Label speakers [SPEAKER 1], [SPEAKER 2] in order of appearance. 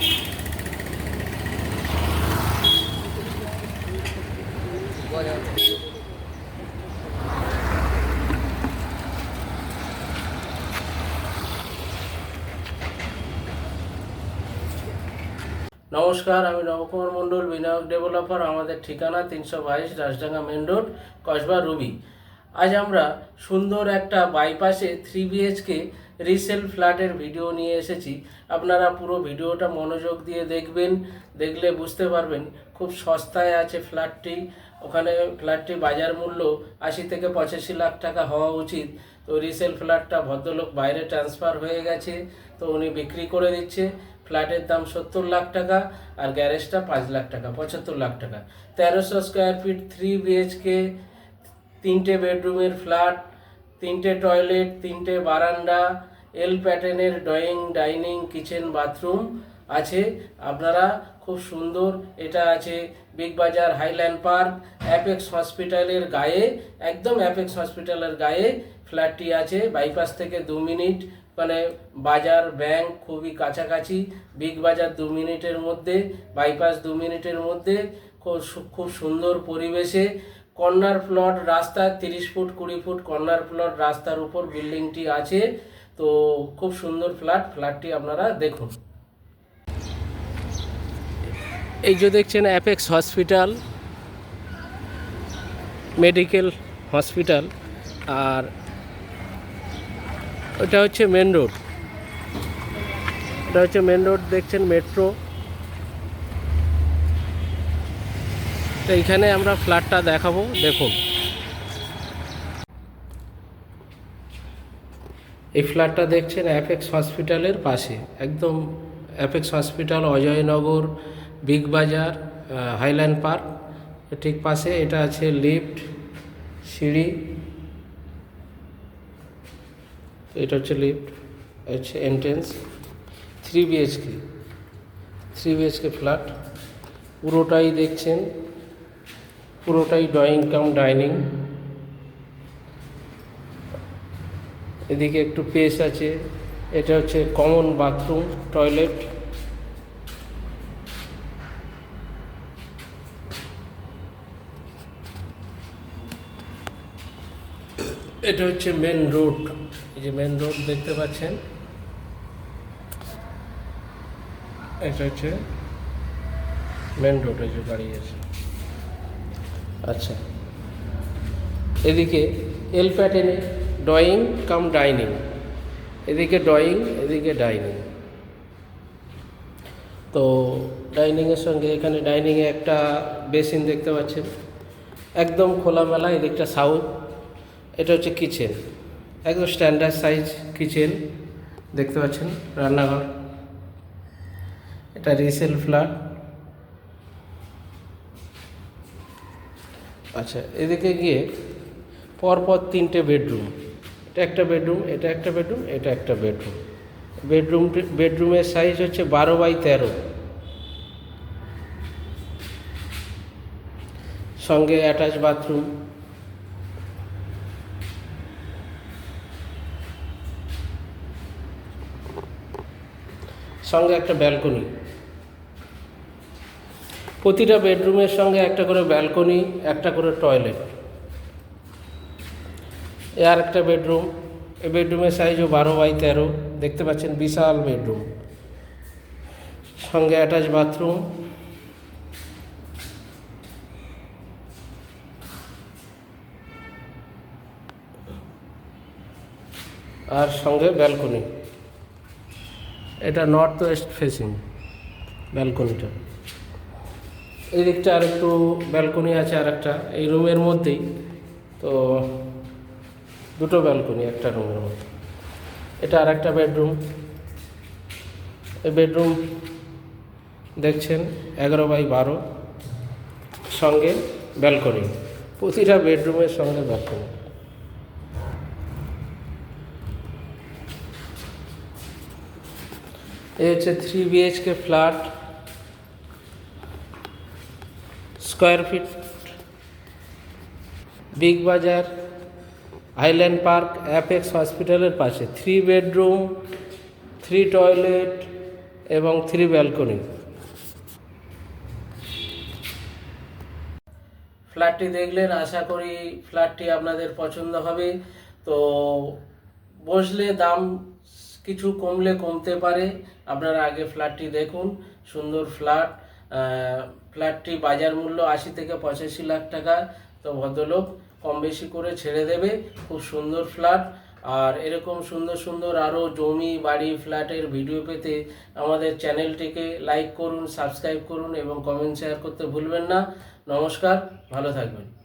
[SPEAKER 1] নমস্কার, আমি নবকুমার মণ্ডল, বিনায়ক ডেভেলপার। আমাদের ঠিকানা তিনশো বাইশ Rajdanga main road, Kasba, Ruby. আজ আমরা সুন্দর একটা বাইপাসে থ্রি বিএইচকে রিসেল ফ্ল্যাটের ভিডিও নিয়ে এসেছি। আপনারা পুরো ভিডিওটা মনোযোগ দিয়ে দেখবেন, দেখলে বুঝতে পারবেন খুব সস্তায় আছে ফ্ল্যাটটি ওখানে ফ্ল্যাটটি বাজার মূল্য আশি থেকে পঁচাশি লাখ টাকা হওয়া উচিত। তো রিসেল ফ্ল্যাটটা ভদ্রলোক বাইরে ট্রান্সফার হয়ে গেছে, তো উনি বিক্রি করে দিচ্ছে। ফ্ল্যাটের দাম সত্তর লাখ টাকা আর গ্যারেজটা পাঁচ লাখ টাকা, পঁচাত্তর লাখ টাকা। তেরোশো স্কোয়ার ফিট থ্রি বিএইচকে তিনটে বেডরুমের ফ্ল্যাট, তিনটে টয়লেট, তিনটে বারান্দা এল প্যাটার্নের ড্রয়িং, ডাইনিং, কিচেন, বাথরুম আছে। আপনারা খুব সুন্দর এটা আছে big Bazaar Highland park Apex হসপিটালের গায়ে, একদম অ্যাপেক্স হসপিটালের গায়ে ফ্ল্যাটটি আছে। বাইপাস থেকে দু মিনিট মানে বাজার, ব্যাংক খুবই কাছাকাছি। বিগ বাজার দু মিনিটের মধ্যে বাইপাস দু মিনিটের মধ্যে, খুব খুব সুন্দর পরিবেশে। কর্নার প্লট রাস্তা, তিরিশ ফুট, কুড়ি ফুট কর্নার প্লট রাস্তার উপর বিল্ডিংটি আছে। তো খুব সুন্দর ফ্ল্যাট, ফ্ল্যাটটি আপনারা দেখুন। এই যে দেখছেন অ্যাপেক্স হসপিটাল, মেডিকেল হসপিটাল, আর ওটা হচ্ছে মেন রোড। এটা হচ্ছে মেন রোড, দেখছেন মেট্রো। তো এইখানে আমরা ফ্ল্যাটটা দেখাবো, দেখুন। এই ফ্ল্যাটটা দেখছেন অ্যাপেক্স হসপিটালের পাশে, একদম Apex hospital, Ajaynagar, Big Bazaar Highland Park, ঠিক পাশে এটা আছে লিফট, সিঁড়ি। এটা হচ্ছে লিফট হচ্ছে entrance. Three BHK three BHK flat, পুরোটাই দেখছেন পুরোটাই ড্রয়িং কাম ডাইনিং এদিকে একটু পেস আছে। এটা হচ্ছে কমন বাথরুম টয়লেট এটা হচ্ছে মেন রোড এই যে মেন রোড দেখতে পাচ্ছেন। এটা হচ্ছে মেন রোড যে গাড়ি আছে। আচ্ছা। এদিকে এল প্যাটার্নে ড্রয়িং কাম ডাইনিং এদিকে ড্রয়িং এদিকে ডাইনিং তো ডাইনিংয়ের সঙ্গে এখানে ডাইনিংয়ে একটা বেসিন দেখতে পাচ্ছেন। একদম খোলামেলা, এদিকটা সাউথ এটা হচ্ছে কিচেন একদম স্ট্যান্ডার্ড সাইজ কিচেন দেখতে পাচ্ছেন রান্নাঘর। এটা রিসেল ফ্ল্যাট আচ্ছা এদিকে গিয়ে পরপর তিনটে বেডরুম। এটা একটা বেডরুম, এটা একটা বেডরুম, এটা একটা বেডরুম। বেডরুম, বেডরুমের সাইজ হচ্ছে বারো বাই তেরো। সঙ্গে অ্যাটাচ বাথরুম সঙ্গে একটা ব্যালকনি প্রতিটা বেডরুমের সঙ্গে একটা করে ব্যালকনি, একটা করে টয়লেট। এ আর একটা বেডরুম এই বেডরুমের সাইজও বারো বাই তেরো, দেখতে পাচ্ছেন বিশাল বেডরুম। সঙ্গে অ্যাটাচ বাথরুম। আর সঙ্গে ব্যালকনি। এটা নর্থ ওয়েস্ট ফেসিং ব্যালকনিটা। এই দিকটা আর একটু ব্যালকনি আছে আর একটা এই রুমের মধ্যেই। তো দুটো ব্যালকনি একটা রুমের মধ্যে। এটা আর একটা বেডরুম। এই বেডরুম দেখছেন এগারো বাই বারো। সঙ্গে ব্যালকনি। প্রতিটা বেডরুমের সঙ্গে ব্যালকনি। এই হচ্ছে three BHK flat. Square feet Big Bazaar island park Apex হসপিটালের পাশে। থ্রি বেডরুম থ্রি টয়লেট এবং থ্রি ব্যালকনি ফ্ল্যাটটি দেখলেন, আশা করি ফ্ল্যাটটি আপনাদের পছন্দ হবে। তো বসলে দাম কিছু কমলে কমতে পারে। আপনারা আগে ফ্ল্যাটটি দেখুন। সুন্দর ফ্ল্যাট ফ্ল্যাটটি বাজার মূল্য আশি থেকে পঁচাশি লাখ টাকা। তো ভদ্রলোক কম বেশি করে ছেড়ে দেবে। খুব সুন্দর ফ্ল্যাট। আর এরকম সুন্দর সুন্দর আরও জমি, বাড়ি, ফ্ল্যাটের ভিডিও পেতে আমাদের চ্যানেলটিকে লাইক করুন, সাবস্ক্রাইব করুন এবং কমেন্ট শেয়ার করতে ভুলবেন না। নমস্কার, ভালো থাকবেন।